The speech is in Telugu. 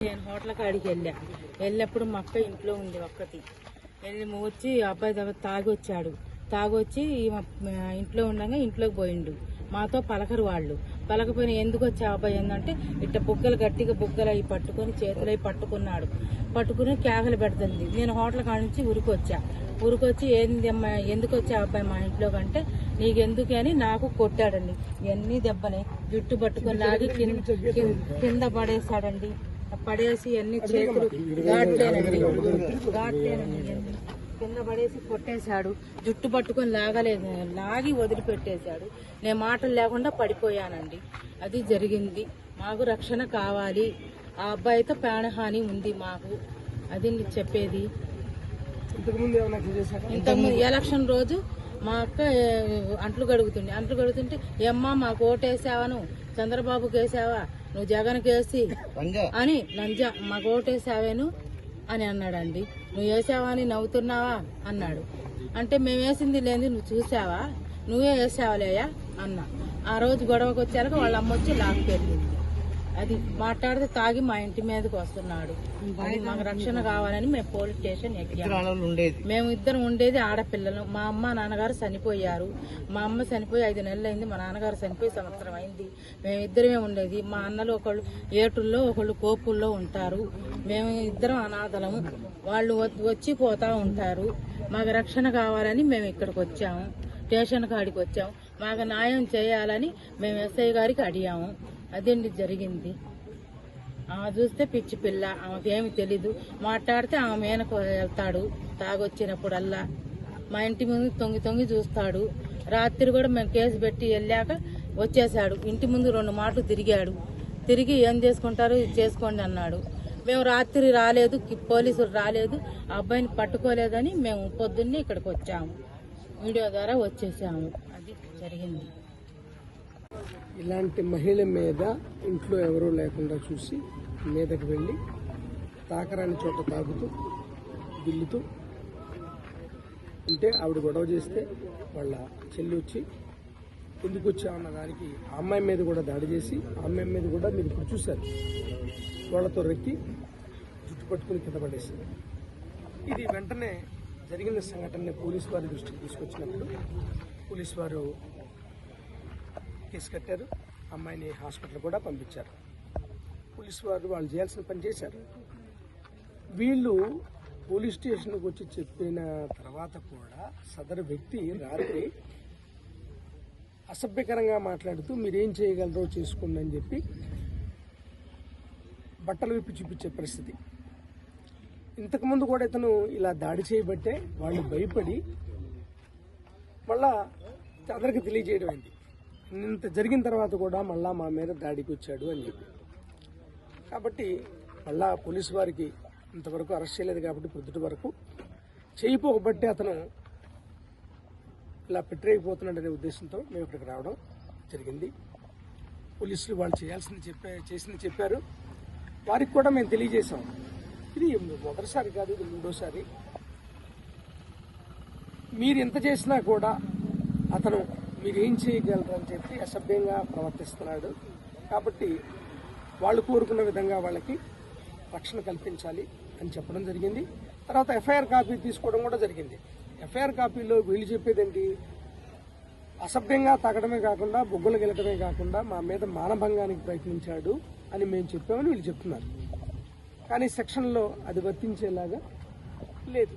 నేను హోటల్ కాడికి వెళ్ళా. వెళ్ళినప్పుడు మా అక్క ఇంట్లో ఉంది ఒక్కటి. వెళ్ళి వచ్చి అబ్బాయి దగ్గర తాగొచ్చాడు. తాగొచ్చి ఇంట్లో ఉండగా ఇంట్లోకి పోయిండు. మాతో పలకరు వాళ్ళు. పలకపోయిన ఎందుకు వచ్చా అబ్బాయి ఏంటంటే ఇట్ట బుగ్గలు గట్టిగా బుగ్గలు అవి పట్టుకొని చేతులు అవి పట్టుకున్నాడు. పట్టుకుని కేకలు పెడుతుంది. నేను హోటల్ కాడ నుంచి ఉరికొచ్చా ఉరికొచ్చి ఏంది అమ్మా ఎందుకు వచ్చా అబ్బాయి మా ఇంట్లో కంటే నీకెందుకు అని నాకు కొట్టాడండి. ఇవన్నీ దెబ్బలే. జుట్టు పట్టుకొని లాగి కింద పడేశాడండి. పడేసి అన్ని చేతులు ఘాట్లేనండి ఇవన్నీ. కింద పడేసి కొట్టేశాడు. జుట్టు పట్టుకొని లాగలేదు. లాగి వదిలిపెట్టేశాడు. నేను మాటలు లేకుండా పడిపోయానండి. అది జరిగింది. మాకు రక్షణ కావాలి. ఆ అబ్బాయితో ప్రాణహాని ఉంది మాకు. అది చెప్పేది. ఇంతకుముందు ఎలక్షన్ రోజు మా అక్క అంట్లు కడుగుతుండే అంట్లు కడుగుతుంటే ఏమ్మా మాకు ఓటేసావా చంద్రబాబుకి వేసావా? నువ్వు జగన్కి వేసి అని లంజ మాకు ఓటేసావేను అని అన్నాడండి. నువ్వు వేసావా అని నవ్వుతున్నావా? అన్నాడు. అంటే మేము వేసింది లేదు నువ్వు చూసావా? నువ్వే వేసావలేయా? అన్నా. ఆ రోజు గొడవకు వచ్చాక వాళ్ళ అమ్మ వచ్చి లాక్కెళ్ళింది. అది మాట్లాడితే తాగి మా ఇంటి మీదకి వస్తున్నాడు. మాకు రక్షణ కావాలని మేము పోలీస్ స్టేషన్ ఎక్కాము మేము ఇద్దరం ఉండేది ఆడపిల్లలు. మా అమ్మ నాన్నగారు చనిపోయారు. మా అమ్మ చనిపోయి ఐదు నెలలు అయింది మా నాన్నగారు చనిపోయి సంవత్సరం అయింది. మేము ఇద్దరమే ఉండేది. మా అన్నలు ఒకళ్ళు ఏటుల్లో ఒకళ్ళు కోపుల్లో ఉంటారు. మేము ఇద్దరం అనాథలము వాళ్ళు వచ్చి పోతా ఉంటారు. మాకు రక్షణ కావాలని మేము ఇక్కడికి వచ్చాము. స్టేషన్ కాడికి వచ్చాము. మాకు న్యాయం చేయాలని మేము ఎస్ఐ గారికి అడిగాము. అదండి జరిగింది? ఆమె చూస్తే పిచ్చి పిల్ల ఆమెకేమి తెలీదు. మాట్లాడితే ఆమె మేనకు వెళ్తాడు తాగొచ్చినప్పుడల్లా. మా ఇంటి ముందు తొంగి తొంగి చూస్తాడు. రాత్రి కూడా మేము కేసు పెట్టి వెళ్ళాక వచ్చేసాడు ఇంటి ముందు రెండు మాటలు తిరిగాడు. తిరిగి ఏం చేసుకుంటారు? చేసుకోండి అన్నాడు. మేము రాత్రి రాలేదు పోలీసులు రాలేదు ఆ అబ్బాయిని పట్టుకోలేదని మేము పొద్దున్నే ఇక్కడికి వచ్చాము. వీడియో ద్వారా వచ్చేసాము. అది జరిగింది. ఇలాంటి మహిళ మీద ఇంట్లో ఎవరూ లేకుండా చూసి మీదకి వెళ్ళి తాకరాని చోట తాగుతూ గిల్లుతూ ఉంటే ఆవిడ గొడవ చేస్తే వాళ్ళ చెల్లి వచ్చి ఎందుకు వచ్చామన్న దానికి అమ్మాయి మీద కూడా దాడి చేసి అమ్మాయి మీద కూడా మీరు ఇప్పుడు చూశారు. వాళ్ళతో రెక్కి జుట్టు పట్టుకుని కింద పడేసింది. ఇది వెంటనే జరిగిన సంఘటనని పోలీసు వారి దృష్టికి తీసుకొచ్చినప్పుడు పోలీసు వారు కేసు కట్టారు. అమ్మాయిని హాస్పిటల్ కూడా పంపించారు. పోలీసు వారు వాళ్ళు చేయాల్సిన పని చేశారు. వీళ్ళు పోలీస్ స్టేషన్కి వచ్చి చెప్పిన తర్వాత కూడా సదరు వ్యక్తి రాత్రి అసభ్యకరంగా మాట్లాడుతూ మీరేం చేయగలరో చేసుకోండి అని చెప్పి బట్టలు విప్పి చూపించే పరిస్థితి. ఇంతకుముందు కూడా ఇతను ఇలా దాడి చేయబట్టే వాళ్ళు భయపడి మళ్ళా అందరికి తెలియజేయడం అయింది. ఇంత జరిగిన తర్వాత కూడా మళ్ళా మా మీద దాడికి వచ్చాడు అని చెప్పి. కాబట్టి మళ్ళా పోలీసు వారికి ఇంతవరకు అరెస్ట్ చేయలేదు కాబట్టి పొద్దుటి వరకు చేయిపోకబట్టి అతను ఇలా పెట్టరేగిపోతున్నాడనే ఉద్దేశంతో మేము ఇక్కడికి రావడం జరిగింది. పోలీసులు వాళ్ళు చేయాల్సింది చెప్పే చేసింది చెప్పారు. వారికి కూడా మేము తెలియజేశాం. ఇది మొదటిసారి కాదు ఇది మూడోసారి. మీరు ఎంత చేసినా కూడా అతను మీరు ఏం చేయగలరని చెప్పి అసభ్యంగా ప్రవర్తిస్తున్నాడు. కాబట్టి వాళ్ళు కోరుకున్న విధంగా వాళ్ళకి రక్షణ కల్పించాలి అని చెప్పడం జరిగింది. తర్వాత ఎఫ్ఐఆర్ కాపీ తీసుకోవడం కూడా జరిగింది. ఎఫ్ఐఆర్ కాపీలో వీళ్ళు చెప్పేదేంటి? అసభ్యంగా తాగడమే కాకుండా బొగ్గులు గెలటమే కాకుండా మా మీద మానభంగానికి ప్రయత్నించాడు అని మేము చెప్పామని వీళ్ళు చెప్తున్నారు. కానీ సెక్షన్లో అది వర్తించేలాగా లేదు.